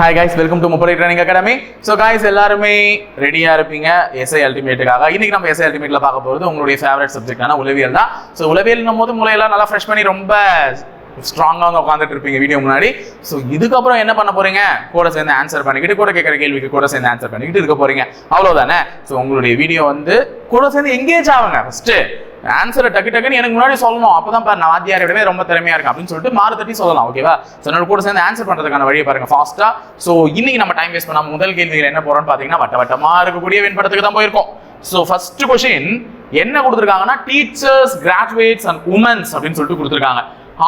Hi guys welcome to முப்படை training academy so guys எல்லாருமே ரெடியாக இருப்பீங்க. எஸ்ஐ அல்டிமேட்டுக்காக இன்றைக்கி நம்ம எஸ்ஐ அல்டிமேட்டில் பார்க்க போகிறது உங்களுடைய ஃபேவரட் சப்ஜெக்டான உளவியல் தான். ஸோ உளவியல்னும் போது மூலையெல்லாம் நல்லா ஃப்ரெஷ் பண்ணி ரொம்ப ஸ்ட்ராங்காக வந்து உட்காந்துட்டு இருப்பீங்க வீடியோ முன்னாடி. ஸோ இதுக்கப்புறம் என்ன பண்ண போறீங்க? கூட சேர்ந்து ஆன்சர் பண்ணிக்கிட்டு கூட கேட்குற கேள்விக்கு கூட சேர்ந்து ஆன்சர் பண்ணிக்கிட்டு இருக்க போறீங்க. அவ்வளோதானே ஸோ உங்களுடைய வீடியோ வந்து கூட சேர்ந்து எங்கேஜ் ஆகுங்க ஃபஸ்ட்டு ஆன்சரை டக்கு டக்குன்னு எனக்கு முன்னாடி சொல்லணும். அப்பதான் பாரு நான் வாத்தியார் விடவே ரொம்ப திறமையாக இருக்கேன் அப்படின்னு சொல்லிட்டு மாறு தட்டி சொல்லலாம் ஓகேவா ஸோ என்னோட கூட சேர்ந்து ஆன்சர் பண்ணுறதுக்கான வழியை பாருங்க ஃபாஸ்ட்டாக ஸோ இன்னைக்கு நம்ம டைம் வேஸ்ட் பண்ணாமல் முதல் கேள்விகள் என்ன போகிறோம்னு பார்த்தீங்கன்னா வட்ட வட்டமாக இருக்கக்கூடிய வெண்படத்துக்கு தான் போயிருக்கோம். ஸோ ஃபர்ஸ்ட் கொஷின் என்ன கொடுத்துருக்காங்கன்னா டீச்சர்ஸ் கிராஜுவேட்ஸ் அண்ட் உமன்ஸ் அப்படின்னு சொல்லிட்டு கொடுத்துருக்காங்க.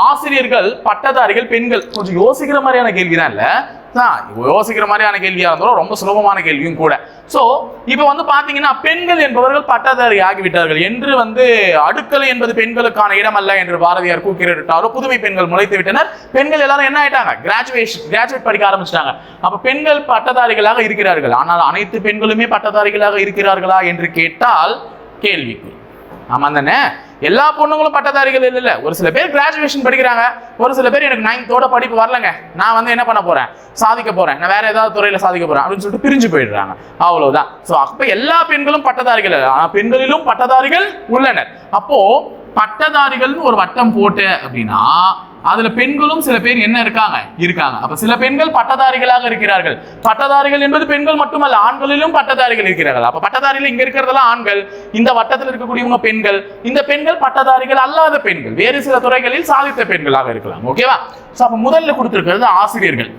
ஆசிரியர்கள் பட்டதாரிகள் பெண்கள். கொஞ்சம் யோசிக்கிற மாதிரியான கேள்வி தான் இல்ல யோசிக்கிற மாதிரியான கேள்வியா இருந்தாலும் ரொம்ப சுலபமான கேள்வியும் கூட. சோ இப்போ வந்து பாத்தீங்கன்னா பெண்கள் என்பவர்கள் பட்டதாரி ஆகிவிட்டார்கள் என்று வந்து அடுக்கலை என்பது பெண்களுக்கான இடம் அல்ல என்று பாரதியார் கூக்கிரட்டாரோ புதுமை பெண்கள் முளைத்து விட்டனர். பெண்கள் எல்லாரும் என்ன ஆயிட்டாங்க? கிராஜுவேஷன் கிராஜுவேட் படிக்க ஆரம்பிச்சிட்டாங்க. அப்ப பெண்கள் பட்டதாரிகளாக இருக்கிறார்கள். ஆனால் அனைத்து பெண்களுமே பட்டதாரிகளாக இருக்கிறார்களா என்று கேட்டால் கேள்விக்கு ஆமா தானே? எல்லா பொண்ணுங்களும் பட்டதாரிகள் இல்லை. ஒரு சில பேர் கிராஜுவேஷன் படிக்கிறாங்க ஒரு சில பேர் எனக்கு நைன்த்தோட படிப்பு வரலங்க. நான் வந்து என்ன பண்ண போறேன்? சாதிக்க போறேன். நான் வேற ஏதாவது துறையில சாதிக்க போறேன் அப்படின்னு சொல்லிட்டு பிரிஞ்சு போயிடுறாங்க. அவ்வளவுதான். ஸோ அப்ப எல்லா பெண்களும் பட்டதாரிகள். இல்லை ஆனால் பெண்களிலும் பட்டதாரிகள் உள்ளனர். அப்போ பட்டதாரிகள்னு ஒரு வட்டம் போட்டு அப்படின்னா அதுல பெண்களும் சில பேர் என்ன இருக்காங்க? இருக்காங்க. அப்ப சில பெண்கள் பட்டதாரிகளாக இருக்கிறார்கள். பட்டதாரிகள் என்பது பெண்கள் மட்டுமல்ல ஆண்களிலும் பட்டதாரிகள் இருக்கிறார்கள். அப்ப பட்டதாரிகள் இங்க இருக்கிறதெல்லாம் ஆண்கள். இந்த வட்டத்தில் இருக்கக்கூடியவங்க பெண்கள். இந்த பெண்கள் பட்டதாரிகள் அல்லாத பெண்கள். வேறு சில துறைகளில் சாதித்த பெண்களாக இருக்கலாம். ஓகேவா ஸோ அப்ப முதல்ல கொடுத்திருக்கிறது ஆசிரியர்கள்.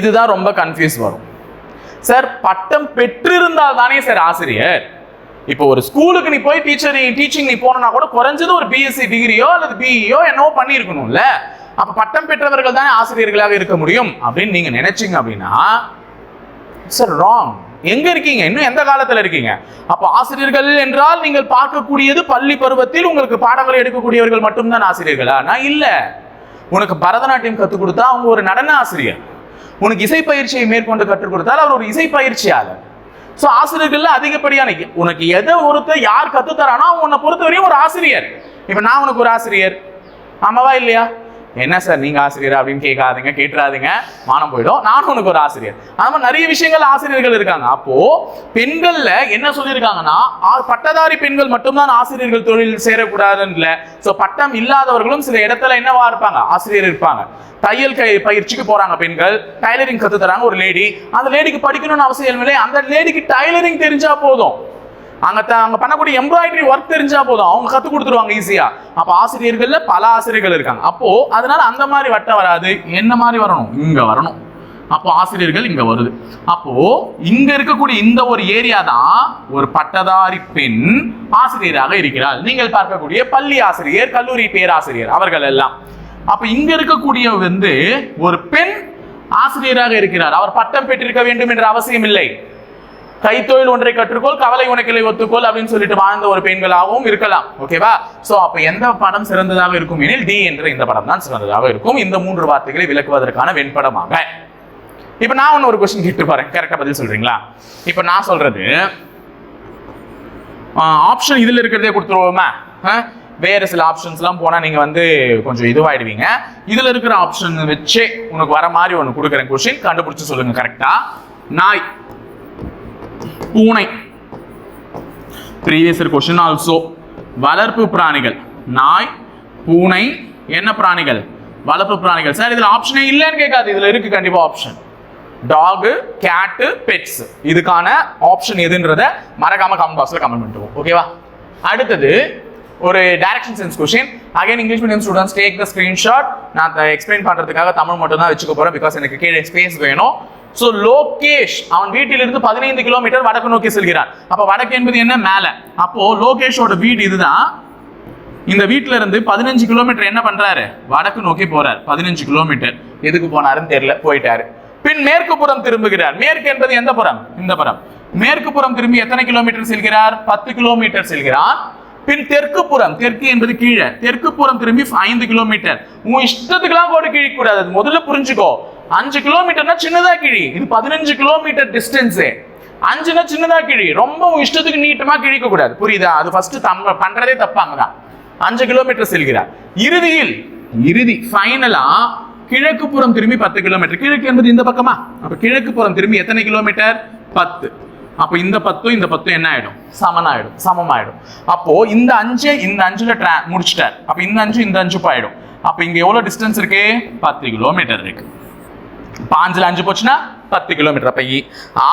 இதுதான் ரொம்ப கன்ஃபியூஸ் வரும். சார் பட்டம் பெற்றிருந்தால் தானே சார் ஆசிரியர்? இப்போ ஒரு ஸ்கூலுக்கு நீ போய் டீச்சர் டீச்சிங் நீ போனா கூட குறைஞ்சது ஒரு பிஎஸ்சி டிகிரியோ அல்லது பிஇயோ என்னவோ பண்ணியிருக்கணும்ல. அப்ப பட்டம் பெற்றவர்கள் தானே ஆசிரியர்களாக இருக்க முடியும் அப்படின்னு நீங்க நினைச்சீங்க அப்படின்னா சார் ராங் எங்க இருக்கீங்க? இன்னும் எந்த காலத்துல இருக்கீங்க? அப்ப ஆசிரியர்கள் என்றால் நீங்கள் பார்க்கக்கூடியது பள்ளி பருவத்தில் உங்களுக்கு பாடங்களை எடுக்கக்கூடியவர்கள் மட்டும்தான் ஆசிரியர்களா? நான் இல்ல. உனக்கு பரதநாட்டியம் கற்றுக் கொடுத்தா அவங்க ஒரு நடன ஆசிரியர். உனக்கு இசை பயிற்சியை மேற்கொண்டு கற்றுக் கொடுத்தால் அவர் ஒரு இசை பயிற்சியாளர். ஸோ ஆசிரியர்கள்ல அதிகப்படியான உனக்கு எதை ஒருத்தர் யார் கற்றுத்தரானோ உன்னை பொறுத்தவரையும் ஒரு ஆசிரியர். இப்போ நான் உனக்கு ஒரு ஆசிரியர். ஆமாவா இல்லையா? என்ன சார் நீங்க ஆசிரியர்? அப்படின்னு கேட்காதீங்க கேட்டுறாதீங்க. மானம் போயிடும். நானும் உனக்கு ஒரு ஆசிரியர். அது மாதிரி நிறைய விஷயங்கள் ஆசிரியர்கள் இருக்காங்க. அப்போ பெண்கள்ல என்ன சொல்லியிருக்காங்கன்னா பட்டதாரி பெண்கள் மட்டும்தான் ஆசிரியர்கள் தொழில் சேரக்கூடாதுன்னு இல்லை. ஸோ பட்டம் இல்லாதவர்களும் சில இடத்துல என்னவா இருப்பாங்க? ஆசிரியர் இருப்பாங்க. தையல் கை பயிற்சிக்கு போறாங்க பெண்கள். டைலரிங் கத்து தராங்க ஒரு லேடி அந்த லேடிக்கு படிக்கணும்னு அவசியம் இல்லை அந்த லேடிக்கு டைலரிங் தெரிஞ்சா போதும். அங்கே த- பண்ணக்கூடிய எம்ப்ராய்டரி ஒர்க் தெரிஞ்சா போதும். அவங்க கற்றுக் கொடுத்துருவாங்க ஈஸியாக அப்போ ஆசிரியர்களில் பல ஆசிரியர்கள் இருக்காங்க. அப்போது அதனால் அந்த மாதிரி வட்டம் வராது. என்ன மாதிரி வரணும்? இங்கே வரணும். அப்போ ஆசிரியர்கள் இங்கே வருது. அப்போ இங்கே இருக்கக்கூடிய இந்த ஒரு ஏரியா தான் ஒரு பட்டதாரி பெண் ஆசிரியராக இருக்கிறார் நீங்கள் பார்க்கக்கூடிய பள்ளி ஆசிரியர் கல்லூரி பேராசிரியர் அவர்கள் எல்லாம். அப்போ இங்கே இருக்கக்கூடிய வந்து ஒரு பெண் ஆசிரியராக இருக்கிறார். அவர் பட்டம் பெற்றிருக்க வேண்டும் என்ற அவசியம் இல்லை. கைத்தொழில் ஒன்றை கற்றுக்கோள் கவலை உனக்கிளை ஒத்துக்கோள் அப்படின்னு சொல்லிட்டு வாழ்ந்த ஒரு பெண்களாகவும் இருக்கலாம். ஓகேவா சோ அப்ப எந்த படம் சிறந்ததாக இருக்கும் எனில் டி என்ற இந்த படம் தான் சிறந்ததாக இருக்கும். இந்த மூன்று வார்த்தைகளை விளக்குவதற்கான வெண்படமாக. இப்ப நான் ஒன்னு ஒரு கொஸ்டின் கேட்டு பாருங்க கரெக்டா பதில் சொல்றீங்களா? இப்ப நான் சொல்றது ஆப்ஷன் இதுல இருக்கிறதே கொடுத்துருவோமா? ஆ? வேற சில ஆப்ஷன்ஸ்லாம் போனா நீங்க வந்து கொஞ்சம் இதுவாயிடுவீங்க. இதுல இருக்கிற ஆப்ஷன் வச்சே உனக்கு வர மாதிரி ஒன்று கொடுக்குறேன் கொஸ்டின் கண்டுபிடிச்சு சொல்லுங்க கரெக்டா நாய். பூனை. ப்ரீவியஸ் கொஸ்டின் ஆல்சோ வளர்ப்பு பிராணிகள். நாய் பூனை என்ன பிராணிகள்? வளர்ப்பு பிராணிகள். சார் இதில் ஆப்ஷனே இல்லைன்னு கேட்காது இதில் இருக்கு கண்டிப்பாக ஆப்ஷன் டாகு கேட்டு பெட்ஸ் இதுக்கான ஆப்ஷன் எதுன்றத மறக்காம கமெண்ட் பாக்ஸில் கமெண்ட் பண்ணுவோம் ஓகேவா அடுத்தது ஒரு direction sense question again English medium students take the screenshot நான் எக்ஸ்பிளைன் பண்ணுறதுக்காக தமிழ் மட்டும் தான் வச்சுக்க போகிறேன் பிகாஸ் எனக்கு கீழே ஸ்பேஸ் வேணும். ஸோ லோகேஷ் அவன் வீட்டிலிருந்து பதினைந்து கிலோமீட்டர் வடக்கு நோக்கி செல்கிறான். அப்போ வடக்கு என்பது என்ன? மேலே. அப்போ லோகேஷோட வீடு இதுதான். இந்த வீட்ல இருந்து பதினஞ்சு கிலோமீட்டர் என்ன பண்றாரு? வடக்கு நோக்கி போறார். பதினஞ்சு கிலோமீட்டர் எதுக்கு போனாருன்னு தெரியல. போயிட்டாரு. பின் மேற்கு புறம் திரும்புகிறார். மேற்கு என்பது எந்த புறம்? இந்த புறம். மேற்கு புறம் திரும்பி எத்தனை கிலோமீட்டர் செல்கிறார்? பத்து கிலோமீட்டர் செல்கிறார் பின் தெற்கு புறம் தெற்கு என்பது கீழே. தெற்கு புறம் திரும்பி ஐந்து கிலோமீட்டர் உன் இஷ்டத்துக்குலாம் கூட கீழே கூடாது. முதல்ல புரிஞ்சுக்கோ. அஞ்சு கிலோமீட்டர்னா சின்னதா கிழி. இது பதினஞ்சு கிலோமீட்டர் டிஸ்டன்ஸே அஞ்சுனா சின்னதா கிழி. ரொம்ப இஷ்டத்துக்கு நீட்டமா கிழிக்க கூடாது. புரியுதா? அது ஃபர்ஸ்ட் தம் பண்றதே தப்பாங்கதான் அஞ்சு கிலோமீட்டர் செல்கிறார். இறுதியில் இறுதி ஃபைனலா கிழக்கு புறம் திரும்பி பத்து கிலோமீட்டர். கிழக்கு என்பது இந்த பக்கமா? அப்ப கிழக்கு புறம் திரும்பி எத்தனை கிலோமீட்டர்? பத்து. அப்போ இந்த பத்தும் இந்த பத்தும் என்ன ஆயிடும்? சமனாயிடும். சமமாயிடும். அப்போ இந்த அஞ்சு இந்த அஞ்சுல ட்ரா முடிச்சிட்டார். அப்ப இந்த அஞ்சு இந்த அஞ்சு போயிடும் அப்ப இங்க எவ்வளவு டிஸ்டன்ஸ் இருக்கு? பத்து கிலோமீட்டர் இருக்கு. பாஞ்சில் அஞ்சு போச்சுன்னா பத்து கிலோமீட்டர் அப்போ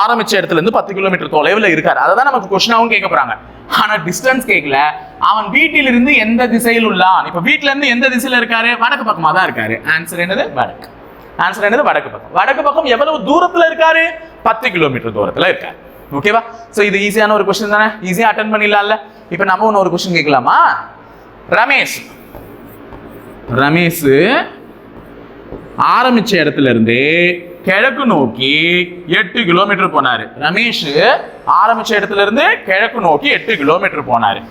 ஆரம்பிச்ச இடத்துல இருந்து பத்து கிலோமீட்டர் தொலைவில் இருக்காரு. அதை தான் நமக்கு கொஸ்டினாவும் கேட்க போறாங்க. ஆனா டிஸ்டன்ஸ் கேட்கல அவன் வீட்டிலிருந்து எந்த திசையில் உள்ளான்? இப்போ வீட்ல இருந்து எந்த திசையில இருக்காரு? வடக்கு பக்கமா தான் இருக்காரு. ஆன்சர் என்னது? வடக்கு. ஆன்சர் என்னது? வடக்கு பக்கம். வடக்கு பக்கம் எவ்வளவு தூரத்துல இருக்காரு? பத்து கிலோமீட்டர் தூரத்துல இருக்காரு. ஓகேவா ஸோ இது ஈஸியான ஒரு கொஸ்டின் தானே? ஈஸியாக அட்டன் பண்ணிடலாம்ல. இப்போ நம்ம ஒன்று ஒரு கொஸ்டின் கேட்கலாமா? ரமேஷ். ரமேஷ். ஆரம்பிச்ச இடத்துல இருந்து கிழக்கு நோக்கி எட்டு கிலோமீட்டர் போனாரு. ரமேஷ் ஆரம்பிச்ச இடத்துல இருந்து கிழக்கு நோக்கி எட்டு கிலோமீட்டர் போனாரு.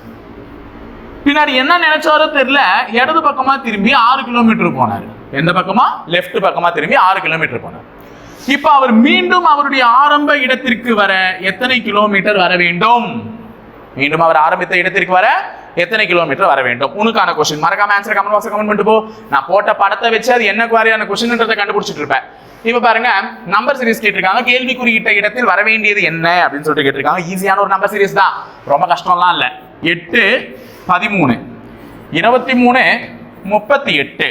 பின்னாடி என்ன நினைச்சாரோ தெரியல இடது பக்கமா திரும்பி ஆறு கிலோமீட்டர் போனாரு. எந்த பக்கமா? லெஃப்ட் பக்கமா திரும்பி ஆறு கிலோமீட்டர் போனார். இப்ப அவர் மீண்டும் அவருடைய ஆரம்ப இடத்திற்கு வர எத்தனை கிலோமீட்டர் வர வேண்டும்? மீண்டும் அவர் ஆரம்பித்த இடத்திற்கு வர எத்தனை கிலோமீட்டர் வர வேண்டும்? உனக்கான கொஸ்டின் மறக்காம ஆன்சர் கமெண்ட் பாக்ஸ் கமெண்ட் பண்ணிட்டு போ. நான் போட்ட படத்தை வச்சு அது என்ன மாதிரியான கொஸ்டின்ன்றதை கண்டுபிடிச்சிட்டு இருப்பேன். இப்ப பாருங்க நம்பர் சீரிஸ் கேட்டிருக்காங்க. கேள்வி குறியிட்ட இடத்தில் வர வேண்டியது என்ன அப்படின்னு சொல்லிட்டு கேட்டிருக்காங்க. ஈஸியான ஒரு நம்பர் சீரிஸ் தான். ரொம்ப கஷ்டம்லாம் இல்ல. எட்டு பதிமூணு. இருபத்தி மூணு முப்பத்தி எட்டு.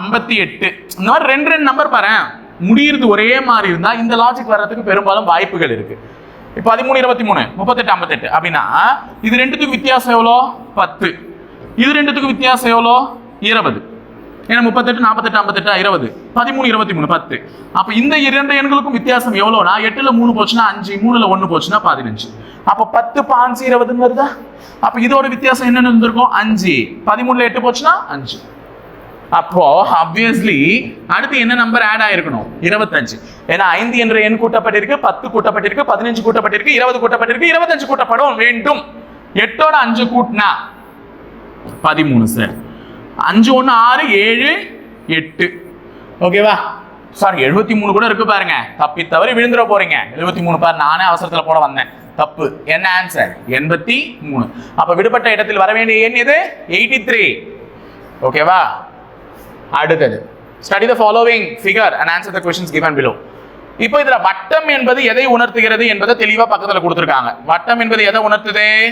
ஐம்பத்தி எட்டு. இந்த மாதிரி ரெண்டு ரெண்டு நம்பர் பாரு முடியுறது ஒரே மாதிரி இருந்தா இந்த லாஜிக் வர்றதுக்கு பெரும்பாலும் வாய்ப்புகள் இருக்கு. பதிமூணு இருபத்தி மூணு முப்பத்தெட்டு ஐம்பத்தெட்டு. அப்படின்னா இது ரெண்டுத்துக்கு வித்தியாசம் எவ்வளோ? பத்து. இது ரெண்டுத்துக்கு வித்தியாசம் எவ்வளோ? இருபது. ஏன்னா முப்பத்தெட்டு நாற்பத்தெட்டு ஐம்பத்தெட்டு இருபது. பதிமூணு இருபத்தி மூணு பத்து. அப்போ இந்த இரண்டு எண்களுக்கும் வித்தியாசம் எவ்வளோனா எட்டில் மூணு போச்சுன்னா அஞ்சு மூணுல ஒன்று போச்சுன்னா பதினஞ்சு. அப்போ பத்து பாஞ்சு இருபதுன்னு வருதா? அப்போ இதோட வித்தியாசம் என்னென்னு இருந்திருக்கும்? அஞ்சு. பதிமூணுல எட்டு போச்சுன்னா அஞ்சு. அப்போ ஆப்வியஸ்லி அடுத்து என்ன நம்பர் ஆட் ஆயிருக்கணும்? இருபத்தஞ்சு. ஏன்னா ஐந்து என்ற எண் கூட்டப்பட்டிருக்கு பத்து கூட்டப்பட்டிருக்கு பதினஞ்சு கூட்டப்பட்டிருக்கு இருபது கூட்டப்பட்டிருக்கு இருபத்தஞ்சு கூட்டப்படும் வேண்டும். எட்டோட அஞ்சு கூட்டினா பதிமூணு சார் அஞ்சு ஒன்று ஆறு ஏழு எட்டு. ஓகேவா சார் எழுபத்தி மூணு கூட இருக்கு பாருங்க. தப்பி தவறி விழுந்துட போறீங்க. எழுபத்தி மூணு பாரு நானே அவசரத்தில் போட வந்தேன். தப்பு. என்ன ஆன்சர் எண்பத்தி மூணு. அப்ப விடுபட்ட இடத்தில் வர வேண்டிய எண் எது? Eighty three. ஓகேவா அடுத்தது. Study the following figure and answer the questions given below இப்போ இதுல வட்டம் என்பது எதை உணர்த்துகிறது என்பதை தெளிவா பக்கத்துல கொடுத்துருக்காங்க. வட்டம் என்பது எதை உணர்த்துது?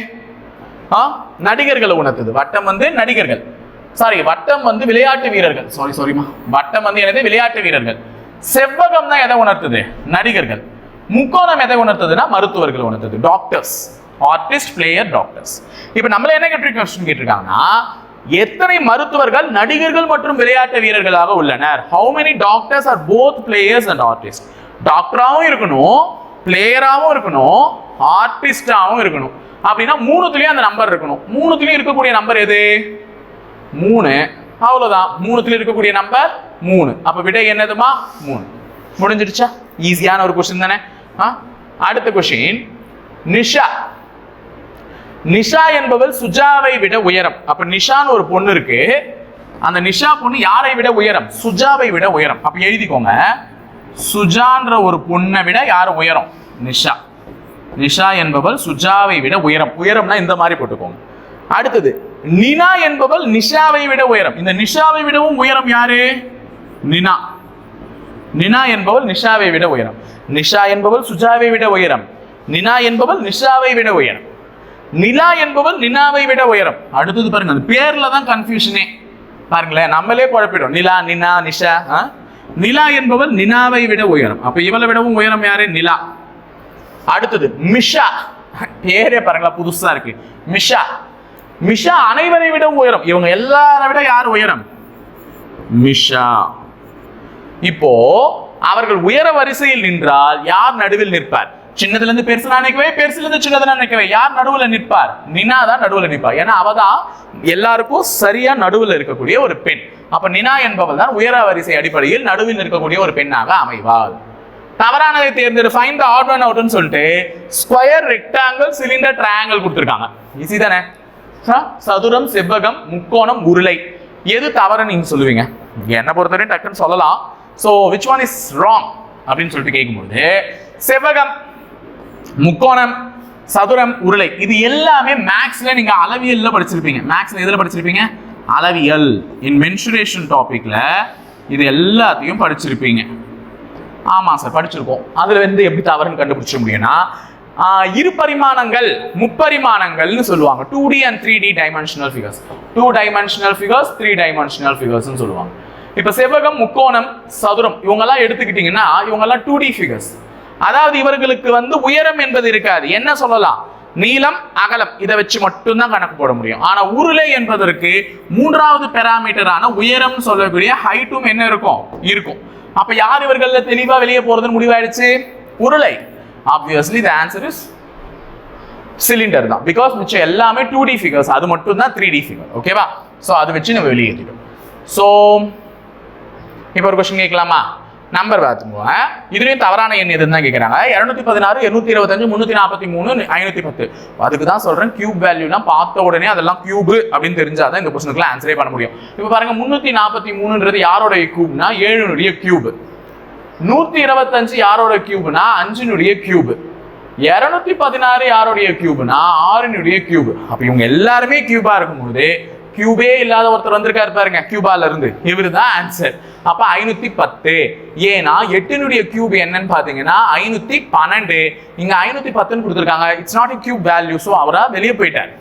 ஆ? நடிகர்களை உணர்த்துது. வட்டம் வந்து நடிகர்கள். சாரி வட்டம் வந்து விளையாட்டு வீரர்கள். சாரி சாரிமா வட்டம் வந்து எனது விளையாட்டு வீரர்கள். செவ்வகம் தான் எதை உணர்த்துது? நடிகர்கள். முக்கோணம் எதை உணர்த்துதுன்னா மருத்துவர்கள் உணர்த்துது. டாக்டர்ஸ் ஆர்டிஸ்ட் பிளேயர் டாக்டர்ஸ் இப்போ நம்மள என்ன கேட்டிருக்க question கேட்டிருக்காங்கன்னா எத்தனை மருத்துவர்கள் நடிகர்கள் மற்றும் விளையாட்டு வீரர்களாக உள்ளனர்? How many doctors are both players and artist டாக்டராகவும் இருக்கணும் பிளேயராகவும் இருக்கணும் ஆர்டிஸ்டாகவும் இருக்கணும். அப்படின்னா மூணுத்துலயும் அந்த நம்பர் இருக்கணும். மூணுத்துலயும் இருக்கக்கூடிய நம்பர் எது? மூணு. அவ்வளவுதான். மூணுத்துல இருக்கக்கூடிய நம்பர் மூணு. அப்ப விடை என்னதுமா? மூணு. முடிஞ்சிடுச்சா? ஈஸியான ஒரு கொஸ்டின் தானே? ஆ? அடுத்த கொஸ்டின் நிஷா. நிஷா என்பவள் சுஜாவை விட உயரம். அப்ப நிஷான்னு ஒரு பொண்ணு இருக்கு. அந்த நிஷா பொண்ணு யாரை விட உயரம்? சுஜாவை விட உயரம். அப்ப எழுதிக்கோங்க. சுஜான்ற ஒரு பொண்ணை விட யார் உயரம்? நிஷா. நிஷா என்பவள் சுஜாவை விட உயரம். உயரம்னா இந்த மாதிரி போட்டுக்கோங்க. அடுத்தது நினா என்பவள் நிஷாவை விட உயரம். இந்த நிஷாவை விடவும் உயரம் யாரு? நினா. நினா என்பவள் நிஷாவை விட உயரம். நிஷா என்பவள் சுஜாவை விட உயரம். நினா என்பவள் நிஷாவை விட உயரம். நிலா என்பவள் நினாவை விட உயரம். அடுத்தது பாருங்க அந்த பேர்ல தான் கன்ஃபியூஷனே பாருங்களேன் நம்மளே குழப்பிடும் நிலா நினா நிஷா ஆ? நிலா என்பவள் நினாவை விட உயரம். அப்ப இவளை விடவும் உயரம் யாரு? நிலா. அடுத்தது மிஷா. பேரே பாருங்களா புதுசா இருக்கு. மிஷா. மிஷா அனைவரை விட உயரம். இவங்க எல்லாரை விட யார் உயரம்? மிஷா. இப்போ அவர்கள் உயர வரிசையில் நின்றால் யார் நடுவில் நிற்பார்? சின்னதுல இருந்து பெருசு நினைக்கவே பெருசுல இருந்து சின்னதுல நினைக்கவே. யார் நடுவுல நிற்பார்? நினா தான் நடுவுல நிற்பார். ஏன்னா அவ தான் எல்லாருக்கும் சரியா நடுவுல இருக்கக்கூடிய ஒரு பெண். அப்ப நினா என்பவள் தான் உயர வரிசை அடிப்படையில் நடுவில் இருக்கக்கூடிய ஒரு பெண்ணாக அமைவாள். தவறானதை தேர்ந்தெடு. ஃபைன் த ஆட் ஒன் அவுட்னு சொல்லிட்டு ஸ்கொயர் ரெக்டாங்கிள் சிலிண்டர் ட்ரையாங்கிள் கொடுத்துருக்காங்க. ஈஸி தானே? சதுரம் செவ்வகம் முக்கோணம் உருளை. எது தவறுன்னு நீங்க சொல்லுவீங்க? என்ன பொறுத்தவரையும் டக்குன்னு சொல்லலாம். So which one is wrong அப்படின்னு சொல்லிட்டு கேட்கும்போது செவ்வகம். முக்கோணம் சதுரம் உருளை. இது எல்லாமே மேக்ஸ்ல நீங்க அளவியல்ல படிச்சிருப்பீங்க. மேக்ஸ்ல எதுல படிச்சிருப்பீங்க? அளவியல். இன் மென்சுரேஷன் டாபிக்ல இது எல்லாத்தையும் படிச்சிருப்பீங்க. ஆமாம் சார் படிச்சிருக்கோம். அதில் வந்து எப்படி தவறுன்னு கண்டுபிடிச்ச முடியும்னா இரு பரிமாணங்கள் முப்பரிமாணங்கள்னு சொல்லுவாங்க. Two D and three D dimensional figures two dimensional figures three dimensional ஃபிகர்ஸ்னு சொல்லுவாங்க. இப்போ செவ்வகம் முக்கோணம் சதுரம் இவங்கெல்லாம் எடுத்துக்கிட்டிங்கன்னா இவங்கெல்லாம் டூ டி ஃபிகர்ஸ் அதாவது இவர்களுக்கு வந்து உயரம் என்பது இருக்காது. என்ன சொல்லலாம்? நீளம் அகலம். இதை வச்சு மட்டும்தான் கணக்கு போட முடியும். ஆனா உருளை என்பதற்கு மூன்றாவது பெராமீட்டரான உயரம் சொல்லக்கூடிய ஹைட்டும் என்ன இருக்கும்? இருக்கும். அப்ப யார் இவர்கள்ல தெளிவா வெளியே போறதுன்னு முடிவாயிடுச்சு? உருளை. Obviously the answer is cylinder தான். பிகாஸ் மிச்சம் எல்லாமே டூ டி ஃபிகர்ஸ் அது மட்டும் தான் த்ரீ டி ஃபிகர் ஓகேவா ஸோ அதை வச்சு நம்ம வெளியேற்றிடும் ஸோ இப்போ ஒரு கொஸ்டின் கேட்கலாமா? நம்பர் பார்த்துக்கோங்க இதுவே தவறான எண் எதுன்னு தான் கேட்குறாங்க இரநூத்தி பதினாறு எண்ணூத்தி இருபத்தஞ்சு முந்நூற்றி நாற்பத்தி மூணு ஐநூற்றி பத்து. அதுக்கு தான் சொல்றேன் கியூப் வேல்யூலாம் பார்த்த உடனே அதெல்லாம் கியூப் அப்படின்னு தெரிஞ்சாதான் இந்த கொஸ்டினுக்குலாம் ஆன்சரே பண்ண முடியும். இப்போ பாருங்க முந்நூற்றி நாற்பத்தி மூணுன்றது யாரோட கியூப்னா ஏழுனுடைய கியூப் நூத்தி இருபத்தஞ்சு யாரோட கியூப்னா அஞ்சினுடைய கியூப் இரநூத்தி பதினாறு யாருடைய கியூப்னா ஆறினுடைய கியூப் அப்ப இவங்க எல்லாருமே கியூபா இருக்கும்போது கியூபே இல்லாத ஒருத்தர் வந்திருக்காரு பாருங்க கியூபால இருந்து. இவரு தான் ஆன்சர் அப்ப ஐநூத்தி பத்து. ஏன்னா எட்டினுடைய கியூப் என்னன்னு பாத்தீங்கன்னா ஐநூத்தி பன்னெண்டு. இங்க ஐநூத்தி பத்துன்னு கொடுத்துருக்காங்க. It's not cube value so அவரா வெளியே போயிட்டார்.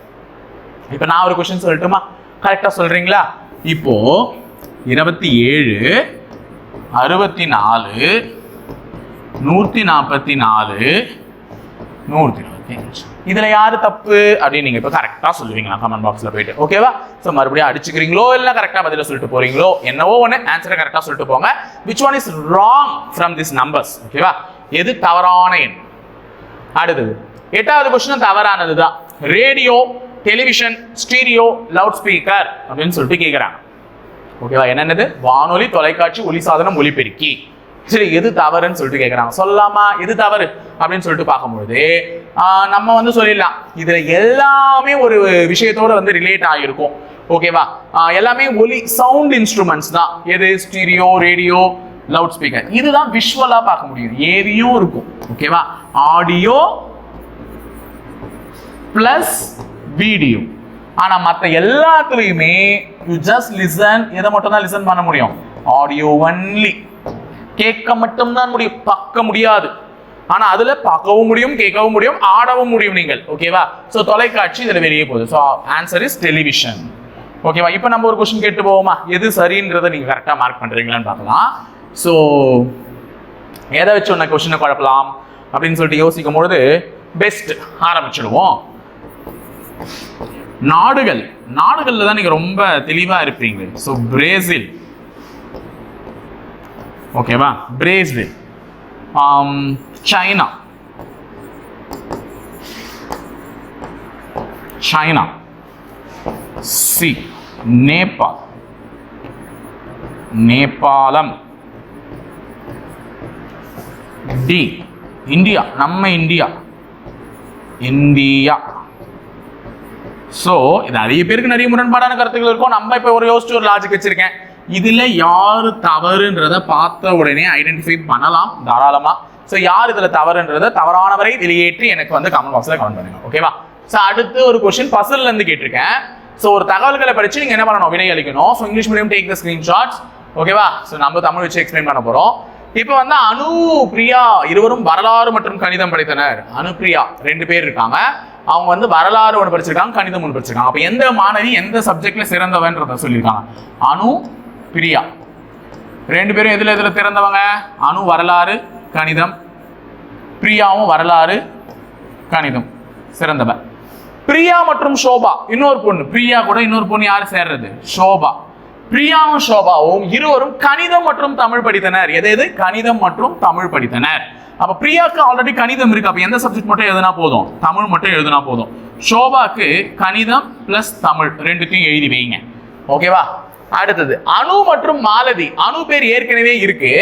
இப்போ நான் ஒரு கொஸ்டின் சொல்லட்டுமா? கரெக்டாக சொல்றீங்களா? இப்போ இருபத்தி ஏழு அறுபத்தி நாலு நூற்றி நாற்பத்தி நாலு நூற்றி இருபத்தி அஞ்சு. இதில் யார் தப்பு? அப்படின்னு நீங்கள் இப்போ கரெக்டாக சொல்லுவீங்களா? கமெண்ட் பாக்ஸில் போயிட்டு. ஓகேவா ஸோ மறுபடியும் அடிச்சுக்கிறீங்களோ இல்லை கரெக்டாக பதில சொல்லிட்டு போறீங்களோ என்னவோ ஒன்று ஆன்சரை கரெக்டாக சொல்லிட்டு போங்க. Which one is wrong from this numbers ஓகேவா எது தவறான எண்? அடுத்தது எட்டாவது கொஸ்டின் தவறானது தான் radio television stereo loudspeaker அப்படின்னு சொல்லிட்டு கேட்குறாங்க ஓகேவா என்னென்னது? வானொலி தொலைக்காட்சி ஒலி சாதனம் ஒலிபெருக்கி. சரி எது தவறுன்னு சொல்லிட்டு கேட்குறாங்க சொல்லலாமா? எது தவறு? அப்படின்னு சொல்லிட்டு பார்க்கும்பொழுது நம்ம வந்து சொல்லிடலாம். இதுல எல்லாமே ஒரு விஷயத்தோட வந்து ரிலேட் ஆகிருக்கும் ஓகேவா எல்லாமே ஒலி சவுண்ட் இன்ஸ்ட்ருமெண்ட்ஸ் தான். எது? ஸ்டீரியோ ரேடியோ லவுட் ஸ்பீக்கர் இதுதான் விஷுவலா பார்க்க முடியும். ஏரியும் இருக்கும். ஓகேவா ஆடியோ பிளஸ் வீடியோ ஆனா மத்த எல்லாத்துலயுமே யூ ஜஸ்ட் லிசன் இதை மட்டும் தான் லிசன் பண்ண முடியும்? ஆடியோ ஒன்லி கேட்க மட்டும்தான் முடியும். பார்க்க முடியாது. ஆனா அதுல பார்க்கவும் முடியும் கேட்கவும் முடியும் ஆடவும் முடியும் நீங்கள். ஓகேவா? சோ தொலைக்காட்சி இதுல வெளியே போகுது. ஸோ ஆன்சர் இஸ் டெலிவிஷன் ஓகேவா? இப்போ நம்ம ஒரு கொஸ்டின் கேட்டு போவோமா? எது சரின்றதை நீங்க கரெக்டா மார்க் பண்றீங்களான்னு பார்க்கலாம். ஸோ எதை வச்சு உன்னை கொஸ்டினை குழப்பலாம்? அப்படின்னு சொல்லிட்டு யோசிக்கும் பொழுது பெஸ்ட் ஆரம்பிச்சிடுவோம். நாடுகள். நாடுகள்ல தான் நீங்க ரொம்ப தெளிவா இருப்பீங்க. ஸோ பிரேசில் ஓகேவா? Brazil China China C Nepal Nepal D India நம்ம இந்தியா இந்தியா ஸோ இது நிறைய பேருக்கு நிறைய முரண்பாடான கருத்துக்கள் இருக்கும். நம்ம இப்போ ஒரு யோசிச்சு ஒரு லாஜிக் வச்சிருக்கேன். இதில் யார் தவறுன்றதை பார்த்த உடனே ஐடென்டிஃபை பண்ணலாம். தாராளமாக ஸோ யார் இதில் தவறுன்றத தவறானவரை வெளியேற்றி எனக்கு வந்து கமெண்ட் பாக்ஸில் கமெண்ட் பண்ணுங்க. ஓகேவா ஸோ அடுத்து ஒரு கொஸ்டின் பசல்லேருந்து கேட்டிருக்கேன். ஸோ ஒரு தகவல்களை படிச்சு நீங்க என்ன பண்ணணும்? வினை அளிக்கணும். So English medium take the screenshots ஓகேவா ஸோ நம்ம தமிழ் வச்சு எக்ஸ்பிளைன் பண்ண போறோம். இப்போ வந்து அனு பிரியா இருவரும் வரலாறு மற்றும் கணிதம் படித்தனர். அனு பிரியா ரெண்டு பேர் இருக்காங்க. அவங்க வந்து வரலாறு ஒன்று படிச்சிருக்காங்க கணிதம் ஒன்று படிச்சிருக்காங்க. அப்போ எந்த மாணவி எந்த சப்ஜெக்ட்ல சிறந்தவன்றத சொல்லியிருக்காங்க. அனு பிரியா. ரெண்டு பேரும் எதுல எதுல திறந்தவங்க அனு வரலாறு கணிதம். பிரியாவும் வரலாறு கணிதம். சிறந்தவ பிரியா மற்றும் ஷோபா இன்னொரு பொண்ணு. பிரியா கூட இன்னொரு பொண்ணு யார் சேர்றது? ஷோபா. பிரியாவும் ஷோபாவும் இருவரும் கணிதம் மற்றும் தமிழ் படித்தனர். எது எது? கணிதம் மற்றும் தமிழ் படித்தனர். அப்ப பிரியாக்கு ஆல்ரெடி கணிதம் இருக்கு. அப்ப எந்த சப்ஜெக்ட் மட்டும் எழுதுனா போதும்? தமிழ் மட்டும் எழுதுனா போதும். ஷோபாக்கு கணிதம் பிளஸ் தமிழ் ரெண்டுத்தையும் எழுதி வைங்க. ஓகேவா அடுத்தது அணு மற்றும் மாலதி. அணு பேர் ஏற்கனவே இருக்கு.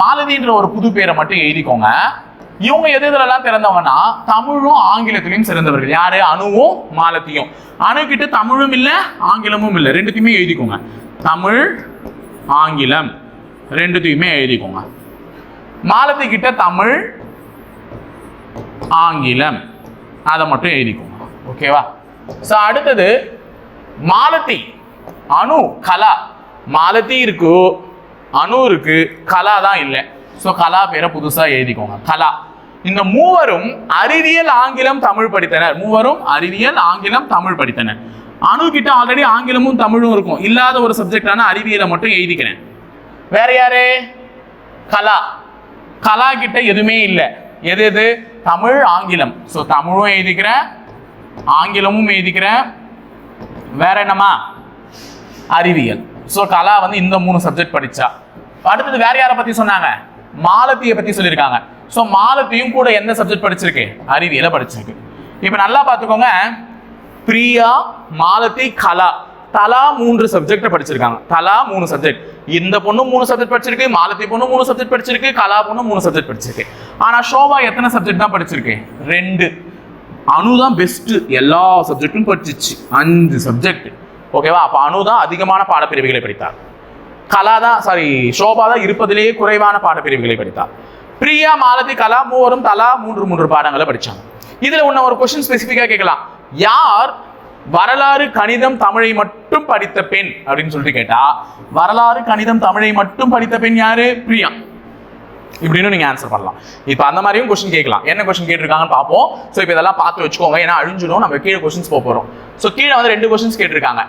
மாலதின்ற ஒரு புது பேரை மட்டும் எழுதிக்கோங்க. இவங்க எது இதுலலாம் திறந்தவங்கன்னா தமிழும் ஆங்கிலத்திலையும் சிறந்தவர்கள். யாரு? அணுவும் மாலத்தியும் அணு கிட்ட தமிழும் இல்ல ஆங்கிலமும் இல்லை. ரெண்டுத்தையுமே எழுதிக்கோங்க. தமிழ் ஆங்கிலம். ரெண்டுத்தையுமே எழுதிக்கோங்க. மாலத்தி கிட்ட தமிழ் ஆங்கிலம். அதை மட்டும் எழுதிக்கோங்க. ஓகேவா? ஸோ அடுத்தது மாலத்தி அணு கலா. மாலத்தி இருக்கு. அணு கலா தான் இல்லை. ஸோ கலா பேரை புதுசாக எழுதிக்கோங்க. கலா. இந்த மூவரும் அறிவியல் ஆங்கிலம் தமிழ் படித்தனர். மூவரும் அறிவியல் ஆங்கிலம் தமிழ் படித்தனர். அணு கிட்ட ஆல்ரெடி ஆங்கிலமும் தமிழும் இருக்கும். இல்லாத ஒரு சப்ஜெக்டான அறிவியலை மட்டும் எழுதிக்கிறேன். வேற யாரு? கலா. கலா கிட்ட எதுவுமே இல்லை. எது எது? தமிழ் ஆங்கிலம். ஸோ தமிழும் எழுதிக்கிறேன். ஆங்கிலமும் எழுதிக்கிறேன். வேற என்னம்மா? அறிவியல். ஸோ கலா வந்து இந்த மூணு சப்ஜெக்ட் படித்தா அடுத்தது வேற யாரை பற்றி சொன்னாங்க? மாலத்தியை பற்றி சொல்லியிருக்காங்க. ஸோ மாலத்தியும் கூட எந்த சப்ஜெக்ட் படிச்சிருக்கு? அறிவியலை படிச்சிருக்கு. இப்போ நல்லா பார்த்துக்கோங்க. பிரியா மாலத்தி கலா. தலா மூன்று சப்ஜெக்ட் படிச்சிருக்காங்க. தலா மூணு சப்ஜெக்ட் இந்த பொண்ணு மூணு சப்ஜெக்ட் படிச்சிருக்கு மாலத்தி பொண்ணு மூணு சப்ஜெக்ட் படிச்சிருக்கு கலா பொண்ணு மூணு சப்ஜெக்ட் படிச்சிருக்கு. ஆனால் ஷோபா எத்தனை சப்ஜெக்ட் தான் படிச்சிருக்கு? ரெண்டு. அணு தான் எல்லா சப்ஜெக்டும் படிச்சிச்சு. அஞ்சு சப்ஜெக்ட் ஓகேவா? அப்போ அணு தான் அதிகமான பாடப்பிரிவுகளை படித்தார். கலா தான் சாரி ஷோபா தான் இருப்பதிலேயே குறைவான பாடப்பிரிவுகளை படித்தார். பிரியா மாலதி கலா மூவரும் தலா மூன்று மூன்று பாடங்களை படித்தாங்க இதில் உன்ன ஒரு கொஸ்டின் ஸ்பெசிஃபிக்காக கேட்கலாம். யார் வரலாறு கணிதம் தமிழை மட்டும் படித்த பெண்? அப்படின்னு சொல்லிட்டு கேட்டா வரலாறு கணிதம் தமிழை மட்டும் படித்த பெண் யாரு? பிரியா. இப்படின்னு நீங்க ஆன்சர் பண்ணலாம். இப்போ அந்த மாதிரியும் கொஸ்டின் கேட்கலாம். என்ன கொஸ்டின் கேட்டிருக்காங்கன்னு பார்ப்போம். ஸோ இப்போ இதெல்லாம் பார்த்து வச்சுக்கோங்க. ஏன்னா அழிஞ்சிடும் நம்ம கீழே கொஸ்டின்ஸ் போக போறோம். ஸோ கீழே வந்து ரெண்டு கொஸ்டின்ஸ் கேட்டிருக்காங்க.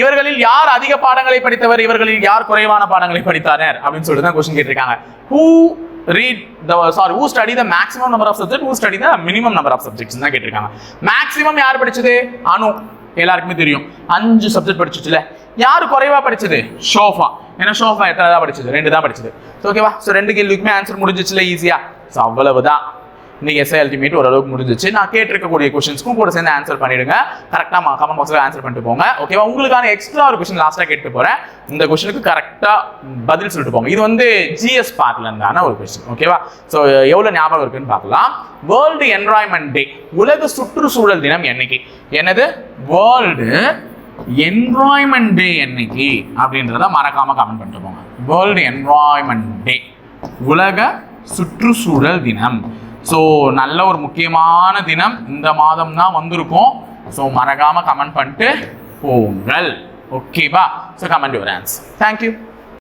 இவர்களில் யார் அதிக பாடங்களை படித்தவர்? இவர்களில் யார் குறைவான பாடங்களை படித்தார் அப்படின்னு சொல்லிட்டு தான் கொஸ்டின் கேட்டிருக்காங்க who read the sorry who study the maximum number of subject who study the minimum number of subjects தான் கேட்டிருக்காங்க. மேக்ஸிமம் யார் படிச்சது? அனு. எல்லாருக்குமே தெரியும். அஞ்சு சப்ஜெக்ட் படிச்சுச்சுல. யார் குறைவா படிச்சது? ஷோஃபா. ஏன்னா ஷோஃபா எத்தனை தான் படிச்சது? ரெண்டு தான் படிச்சது. ஓகேவா ஸோ ரெண்டு கேள்விக்குமே ஆன்சர் முடிஞ்சிச்சுல ஈஸியா ஸோ அவ்வளவுதான். இன்னைக்கு எஸ்ஐ அல்டிமேட் ஓரளவுக்கு முடிஞ்சிச்சு. நான் கேட்டிருக்கக்கூடிய கொஸ்டின்ஸ்க்கும் கூட சேர்ந்து ஆன்சர் பண்ணிடுங்க. கரெக்டாக கமெண்ட் பாக்ஸில் ஆன்சர் பண்ணிட்டு போங்க. ஓகேவா உங்களுக்கான எக்ஸ்ட்ரா ஒரு கொஸ்டின் லாஸ்ட்டாக கேட்டு போகிறேன் இந்த கொஸ்டினுக்கு கரெக்டாக பதில் சொல்லிட்டு போங்க. இது வந்து ஜிஎஸ் பார்ட்ல இருந்தான ஒரு கொஸ்டின் ஓகேவா ஸோ எவ்வளோ ஞாபகம் இருக்குன்னு பார்க்கலாம். வேர்ல்டு என்வாயன்மெண்ட் டே உலக சுற்றுச்சூழல் தினம் என்னைக்கு? என்னது? வேர்ல்டு என்வாயன்மெண்ட் டே என்னைக்கு? அப்படின்றத மறக்காம கமெண்ட் பண்ணிட்டு போங்க. வேர்ல்டு என்வாயன்மெண்ட் டே உலக சுற்றுச்சூழல் தினம். ஸோ நல்ல ஒரு முக்கியமான தினம் இந்த மாதம் தான் வந்திருக்கும். ஸோ மறக்காமல் கமெண்ட் பண்ணிட்டு போங்கள். ஓகேவா so comment your answer thank you